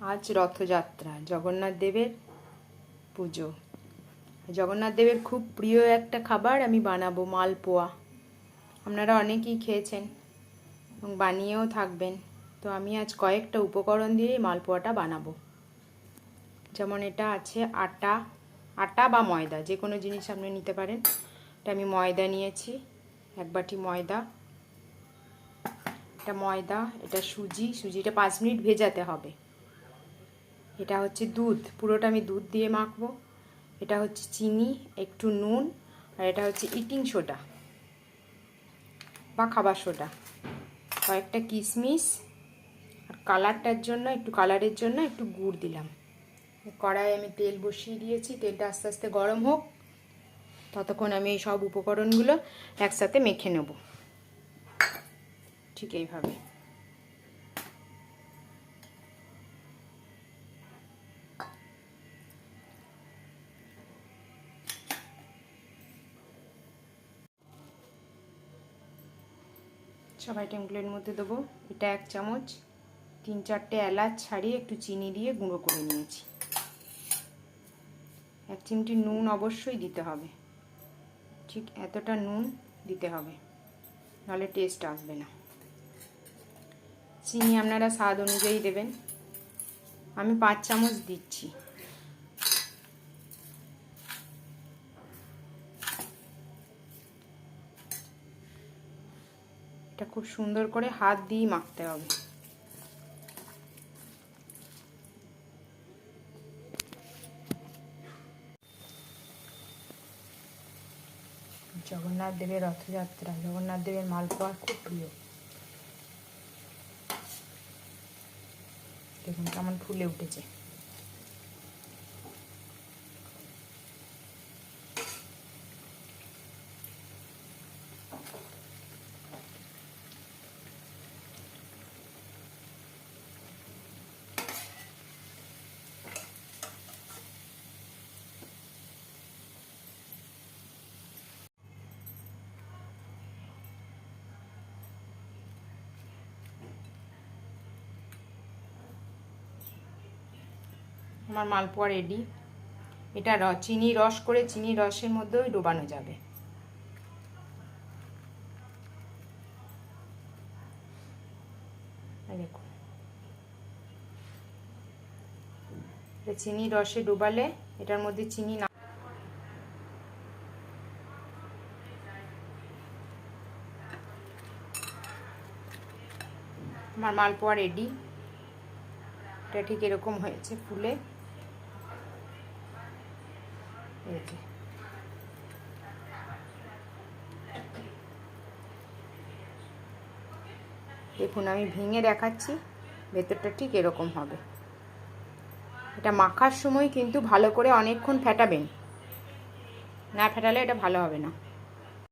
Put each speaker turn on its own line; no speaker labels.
আজ রথযাত্রা, জগন্নাথ দেবের পুজো। জগন্নাথ দেবের খুব প্রিয় একটা খাবার আমি বানাবো, মালপোয়া। আপনারা অনেকেই খেয়েছেন এবং বানিয়েও থাকবেন। তো আমি আজ কয়েকটা উপকরণ দিয়ে মালপোয়াটা বানাবো। যেমন এটা আছে আটা আটা বা ময়দা, যে কোনো জিনিস আপনি নিতে পারেন। এটা আমি ময়দা নিয়েছি, এক বাটি ময়দা। এটা ময়দা, এটা সুজি, সুজিটা পাঁচ মিনিট ভেজাতে হবে। এটা হচ্ছে দুধ, পুরোটা আমি দুধ দিয়ে মাখবো। এটা হচ্ছে চিনি, একটু নুন, আর এটা হচ্ছে ইটিং সোডা বা খাবার সোডা কয়েকটা কিশমিশ আর কালারটার জন্য, একটু কালারের জন্য একটু গুড় দিলাম। কড়াই আমি তেল বসিয়ে দিয়েছি, তেলটা আস্তে আস্তে গরম হোক। ততক্ষণ আমি এই সব উপকরণগুলো একসাথে মেখে নেব। ঠিক এইভাবে। সব আইটেমগুলোর মধ্যে দেবো। এটা এক চামচ। তিন চারটে এলাচ ছাড়িয়ে একটু চিনি দিয়ে গুঁড়ো করে নিয়েছি। এক চিমটি নুন অবশ্যই দিতে হবে। ঠিক এতটা নুন দিতে হবে। নাহলে টেস্ট আসবে না। চিনি আপনারা স্বাদ অনুযায়ী দেবেন। আমি পাঁচ চামচ দিচ্ছি। এটা খুব সুন্দর করে হাত দিয়ে মাখতে হবে। জগন্নাথ দেবের রথযাত্রা, জগন্নাথ দেবের মালপোয়া খুব প্রিয়। দেখুন কেমন ফুলে উঠেছে। আমার মালপোয়া রেডি এটা র, চিনি রস করে চিনি রসের মধ্যেও ডোবানো যাবে। চিনি রসে ডোবালে এটার মধ্যে চিনি না আমার মালপোয়া রেডি এটা ঠিক এরকম হয়েছে ফুলে। এই দেখুন, আমি ভেঙে দেখাচ্ছি, ভেতরটা ঠিক এরকম হবে। এটা মাখার সময় কিন্তু ভালো করে অনেকক্ষণ ফেটাবেন। না ফেটালে এটা ভালো হবে না।